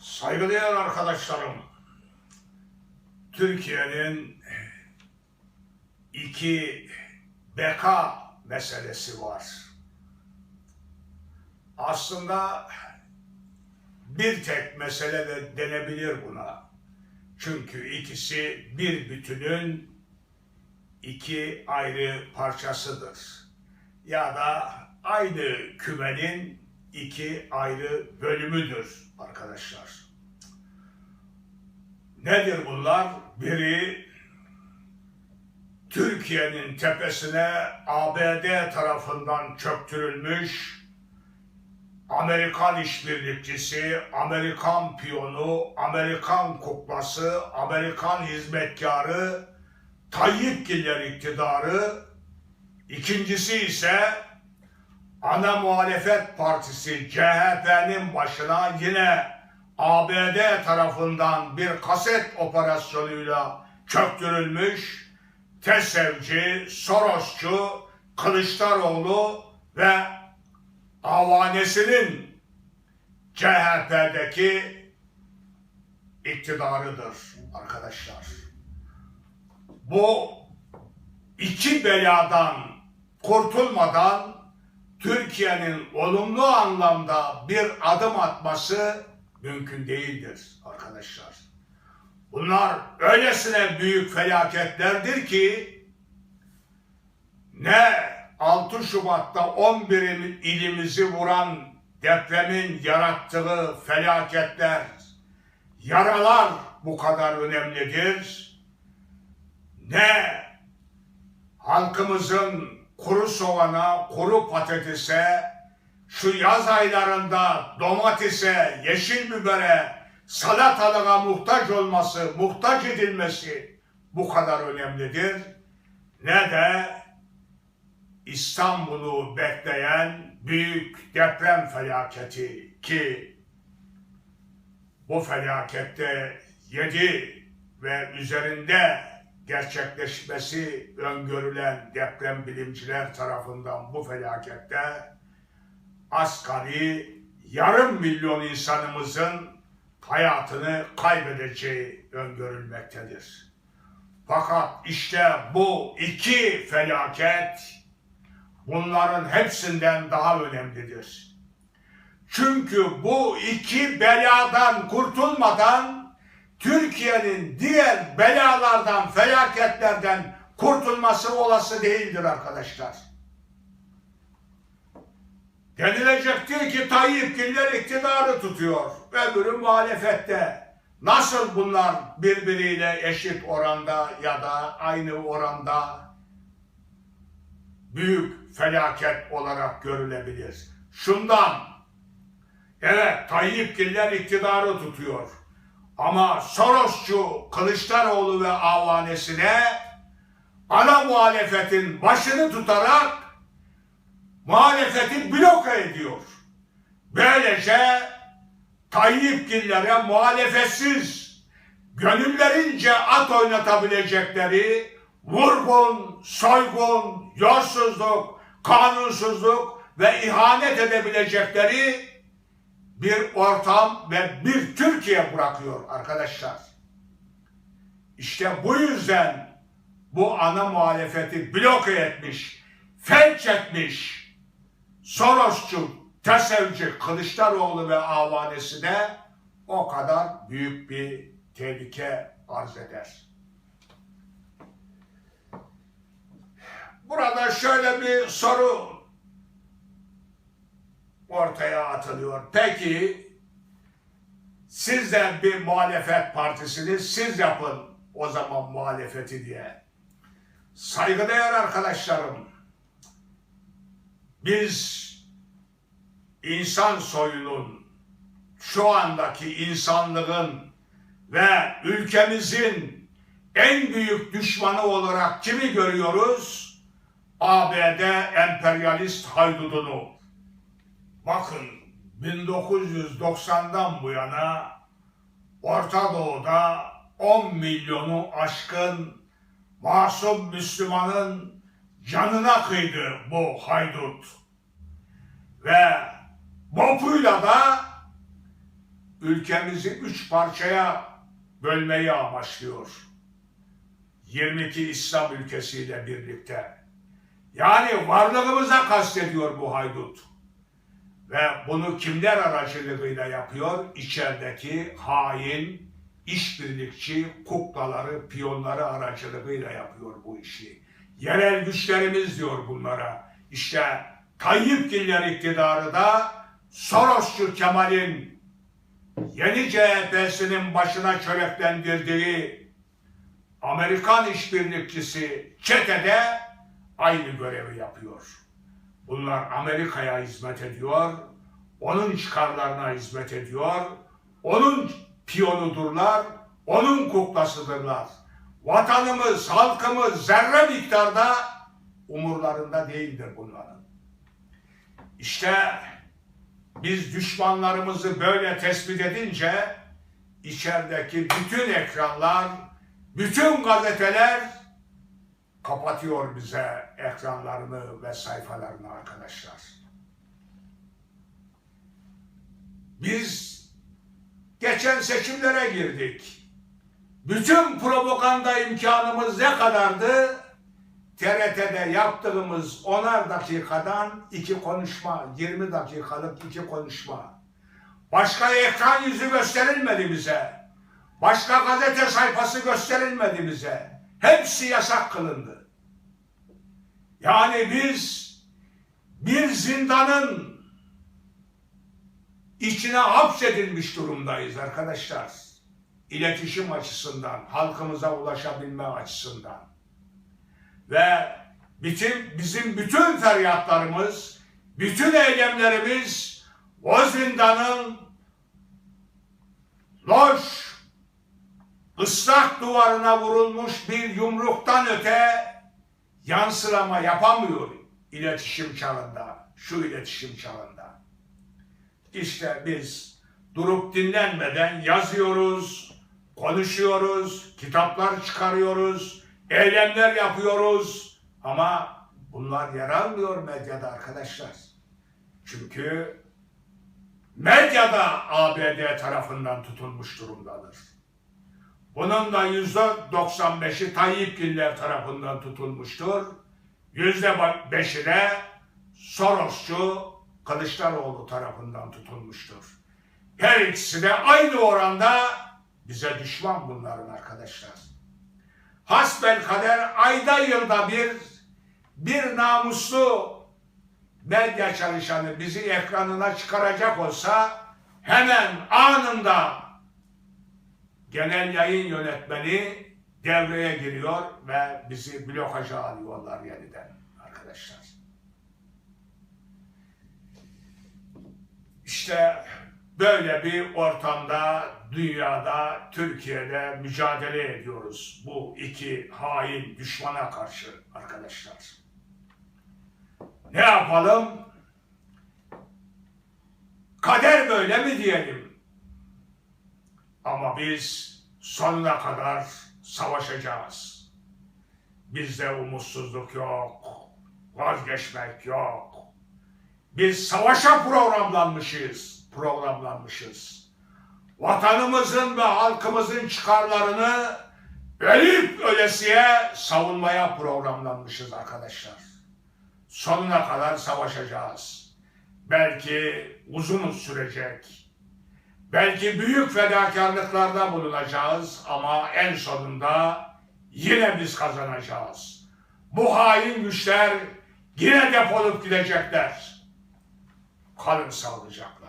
Saygıdeğer arkadaşlarım, Türkiye'nin iki beka meselesi var. Aslında bir tek mesele de denebilir buna. Çünkü ikisi bir bütünün iki ayrı parçasıdır. Ya da aynı kümenin iki ayrı bölümüdür arkadaşlar. Nedir bunlar? Biri Türkiye'nin tepesine ABD tarafından çöktürülmüş Amerikan işbirlikçisi, Amerikan piyonu, Amerikan kuklası, Amerikan hizmetkarı, Tayyip Giller iktidarı, ikincisi ise ana muhalefet partisi CHP'nin başına yine ABD tarafından bir kaset operasyonuyla çöktürülmüş Tesevci, Sorosçu, Kılıçdaroğlu ve avanesinin CHP'deki iktidarıdır arkadaşlar. Bu iki beladan kurtulmadan Türkiye'nin olumlu anlamda bir adım atması mümkün değildir arkadaşlar. Bunlar öylesine büyük felaketlerdir ki ne 6 Şubat'ta 11 ilimizi vuran depremin yarattığı felaketler, yaralar bu kadar önemlidir. Ne halkımızın kuru soğana, kuru patatese, şu yaz aylarında domatese, yeşil bibere, salatalığa muhtaç olması, muhtaç edilmesi bu kadar önemlidir. Ne de İstanbul'u bekleyen büyük deprem felaketi ki bu felakette yedi ve üzerinde gerçekleşmesi öngörülen deprem bilimciler tarafından bu felakette asgari yarım milyon insanımızın hayatını kaybedeceği öngörülmektedir. Fakat işte bu iki felaket bunların hepsinden daha önemlidir. Çünkü bu iki beladan kurtulmadan Türkiye'nin diğer belalardan, felaketlerden kurtulması olası değildir arkadaşlar. Denilecektir ki Tayyip Giller iktidarı tutuyor. Öbürü muhalefette. Nasıl bunlar birbiriyle eşit oranda ya da aynı oranda büyük felaket olarak görülebilir? Şundan, evet Tayyip Giller iktidarı tutuyor. Ama Sorosçu Kılıçdaroğlu ve avanesine ana muhalefetin başını tutarak muhalefeti bloke ediyor. Böylece Tayyip Giller'e muhalefetsiz, gönüllerince at oynatabilecekleri vurgun, soygun, yolsuzluk, kanunsuzluk ve ihanet edebilecekleri bir ortam ve bir Türkiye bırakıyor arkadaşlar. İşte bu yüzden bu ana muhalefeti bloke etmiş, felç etmiş Sorosçu, Tesevci, Kılıçdaroğlu ve avanesi de o kadar büyük bir tehlike arz eder. Burada şöyle bir soru ortaya atılıyor. Peki siz de bir muhalefet partisiniz, siz yapın o zaman muhalefeti diye. Saygıdeğer arkadaşlarım, biz insan soyunun, şu andaki insanlığın ve ülkemizin en büyük düşmanı olarak kimi görüyoruz? ABD emperyalist haydudunu. Bakın 1990'dan bu yana Orta Doğu'da 10 milyonu aşkın masum Müslümanın canına kıydı bu haydut. Ve bopuyla da ülkemizi üç parçaya bölmeyi amaçlıyor. 22 İslam ülkesiyle birlikte. Yani varlığımıza kastediyor bu haydut. Ve bunu kimler aracılığıyla yapıyor? İçerideki hain, işbirlikçi, kuklaları, piyonları aracılığıyla yapıyor bu işi. Yerel güçlerimiz diyor bunlara. İşte Tayyip Giller iktidarı da Sorosçu Kemal'in yeni CHP'sinin başına çöreklendirdiği Amerikan işbirlikçisi çetede aynı görevi yapıyor. Bunlar Amerika'ya hizmet ediyor, onun çıkarlarına hizmet ediyor, onun piyonudurlar, onun kuklasıdırlar. Vatanımız, halkımız zerre miktarda umurlarında değildir bunların. İşte biz düşmanlarımızı böyle tespit edince içerideki bütün ekranlar, bütün gazeteler kapatıyor bize ekranlarını ve sayfalarını arkadaşlar. Biz geçen seçimlere girdik. Bütün propaganda imkanımız ne kadardı? TRT'de yaptığımız onar dakikadan iki konuşma, 20 dakikalık iki konuşma. Başka ekran yüzü gösterilmedi bize. Başka gazete sayfası gösterilmedi bize. Hepsi yasak kılındı. Yani biz bir zindanın içine hapsedilmiş durumdayız arkadaşlar. İletişim açısından, halkımıza ulaşabilme açısından. Ve bütün, bizim bütün feryatlarımız, bütün eylemlerimiz o zindanın loş, ıslak duvarına vurulmuş bir yumruktan öte yansılama yapamıyor iletişim çağında, şu iletişim çağında. İşte biz durup dinlenmeden yazıyoruz, konuşuyoruz, kitaplar çıkarıyoruz, eylemler yapıyoruz ama bunlar yer almıyor medyada arkadaşlar. Çünkü medyada ABD tarafından tutulmuş durumdadır. Bunun da yüzde 95'i Tayyip Giller tarafından tutulmuştur. Yüzde beşi de Sorosçu Kılıçdaroğlu tarafından tutulmuştur. Her ikisi de aynı oranda bize düşman bunların arkadaşlar. Hasbel kader ayda yılda bir bir namuslu medya çalışanı bizi ekranına çıkaracak olsa hemen anında genel yayın yönetmeni devreye giriyor ve bizi blokaja alıyorlar yeniden arkadaşlar. İşte böyle bir ortamda dünyada, Türkiye'de mücadele ediyoruz bu iki hain düşmana karşı arkadaşlar. Ne yapalım? Kader böyle mi diyelim? Ama biz sonuna kadar savaşacağız. Bizde umutsuzluk yok, vazgeçmek yok. Biz savaşa programlanmışız, programlanmışız. Vatanımızın ve halkımızın çıkarlarını ölüp ölesiye savunmaya programlanmışız arkadaşlar. Sonuna kadar savaşacağız. Belki uzun sürecek. Belki büyük fedakarlıklarda bulunacağız ama en sonunda yine biz kazanacağız. Bu hain güçler yine defolup gidecekler. Kalın sağlıcakla.